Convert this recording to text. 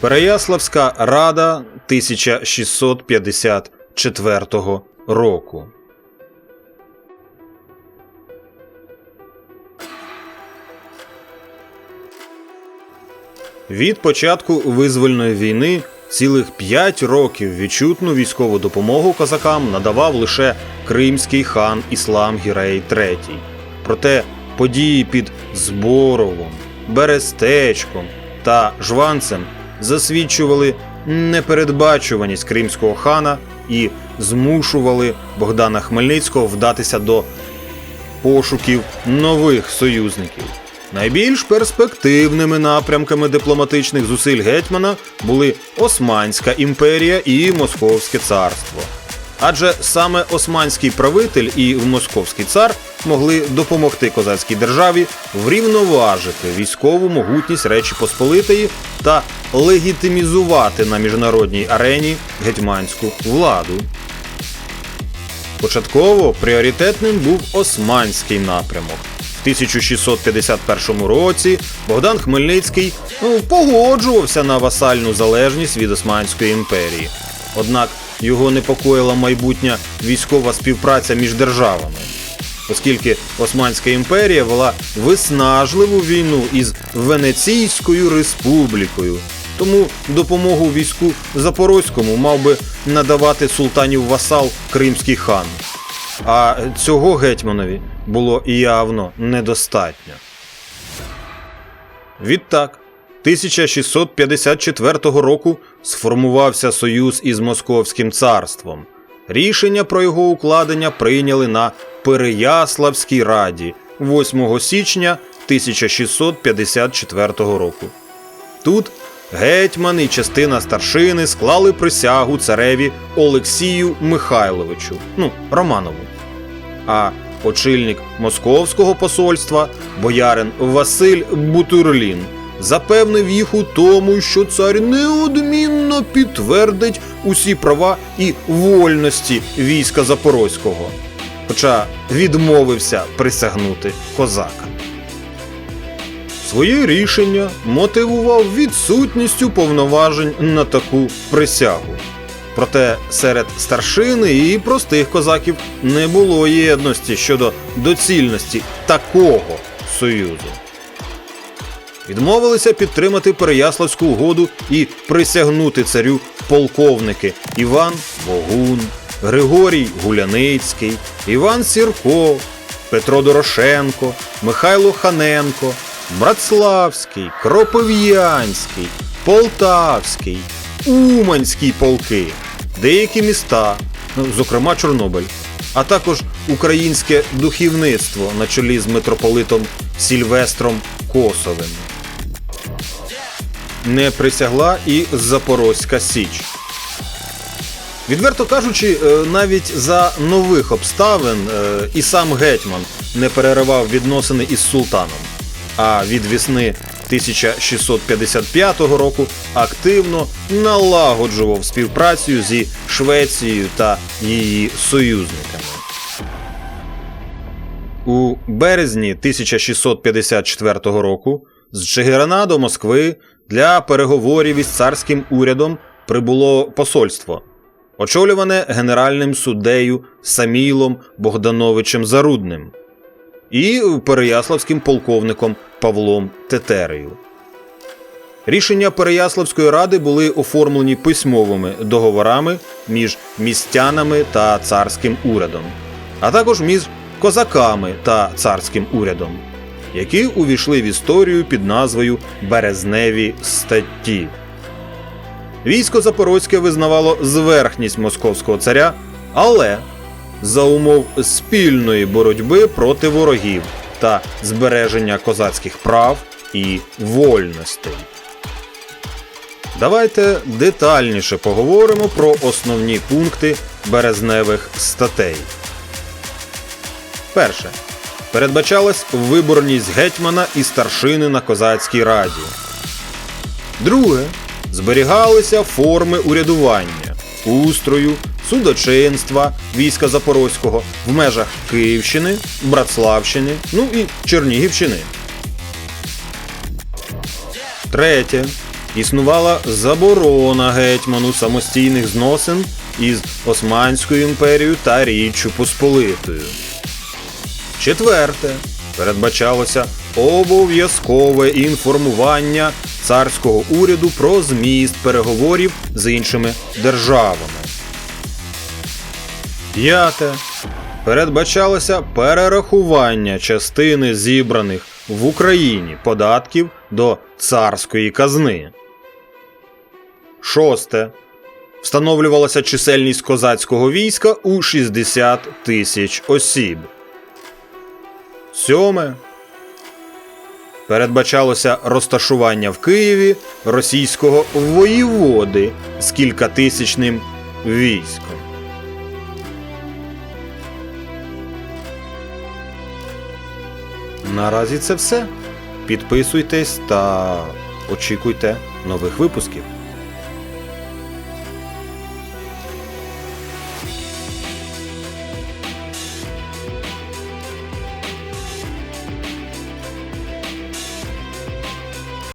Переяславська рада 1654 року. Від початку визвольної війни цілих 5 років відчутну військову допомогу козакам надавав лише кримський хан Іслам Гірей III. Проте події під Зборовом, Берестечком та Жванцем засвідчували непередбачуваність кримського хана і змушували Богдана Хмельницького вдатися до пошуків нових союзників. Найбільш перспективними напрямками дипломатичних зусиль гетьмана були Османська імперія і Московське царство. Адже саме османський правитель і московський цар могли допомогти козацькій державі врівноважити військову могутність Речі Посполитої та легітимізувати на міжнародній арені гетьманську владу. Початково пріоритетним був османський напрямок. В 1651 році Богдан Хмельницький ну, погоджувався на васальну залежність від Османської імперії. Однак його непокоїла майбутня військова співпраця між державами, оскільки Османська імперія вела виснажливу війну із Венеційською республікою. Тому допомогу війську Запорозькому мав би надавати султанів васал кримський хан. А цього гетьманові було явно недостатньо. Відтак, 1654 року сформувався союз із Московським царством. Рішення про його укладення прийняли на Переяславській раді 8 січня 1654 року. Тут гетьман і частина старшини склали присягу цареві Олексію Михайловичу, ну, Романову. А очільник московського посольства, боярин Василь Бутурлін, запевнив їх у тому, що цар неодмінно підтвердить усі права і вольності війська Запорозького, хоча відмовився присягнути козакам. Своє рішення мотивував відсутністю повноважень на таку присягу. Проте серед старшини і простих козаків не було єдності щодо доцільності такого союзу. Відмовилися підтримати Переяславську угоду і присягнути царю полковники Іван Богун, Григорій Гуляницький, Іван Сірко, Петро Дорошенко, Михайло Ханенко, Братславський, Кропив'янський, Полтавський, Уманський полки, деякі міста, ну, зокрема Чорнобиль, а також українське духівництво на чолі з митрополитом Сільвестром Косовим. Не присягла і Запорозька Січ. Відверто кажучи, е, навіть за нових обставин е, і сам гетьман не переривав відносини із султаном. А від весни 1655 року активно налагоджував співпрацю зі Швецією та її союзниками. У березні 1654 року з Чигирина до Москви для переговорів із царським урядом прибуло посольство, очолюване генеральним суддею Самілом Богдановичем Зарудним і переяславським полковником Павлом Тетерею. Рішення Переяславської ради були оформлені письмовими договорами між містянами та царським урядом, а також між козаками та царським урядом, які увійшли в історію під назвою Березневі статті. Військо Запорозьке визнавало зверхність московського царя, але за умов спільної боротьби проти ворогів та збереження козацьких прав і вольностей. Давайте детальніше поговоримо про основні пункти березневих статей. Перше. Передбачалась виборність гетьмана і старшини на козацькій раді. Друге. Зберігалися форми урядування, устрою, судочинства війська Запорозького в межах Київщини, Братславщини, ну і Чернігівщини. Третє. існувала заборона гетьману самостійних зносин із Османською імперією та Річчю Посполитою. Четверте. Передбачалося обов'язкове інформування царського уряду про зміст переговорів з іншими державами. П'яте. Передбачалося перерахування частини зібраних в Україні податків до царської казни. Шосте. Встановлювалася чисельність козацького війська у 60 тисяч осіб. Сьоме. Передбачалося розташування в Києві російського воєводи з кількатисячним військом. Наразі це все. Підписуйтесь та очікуйте нових випусків.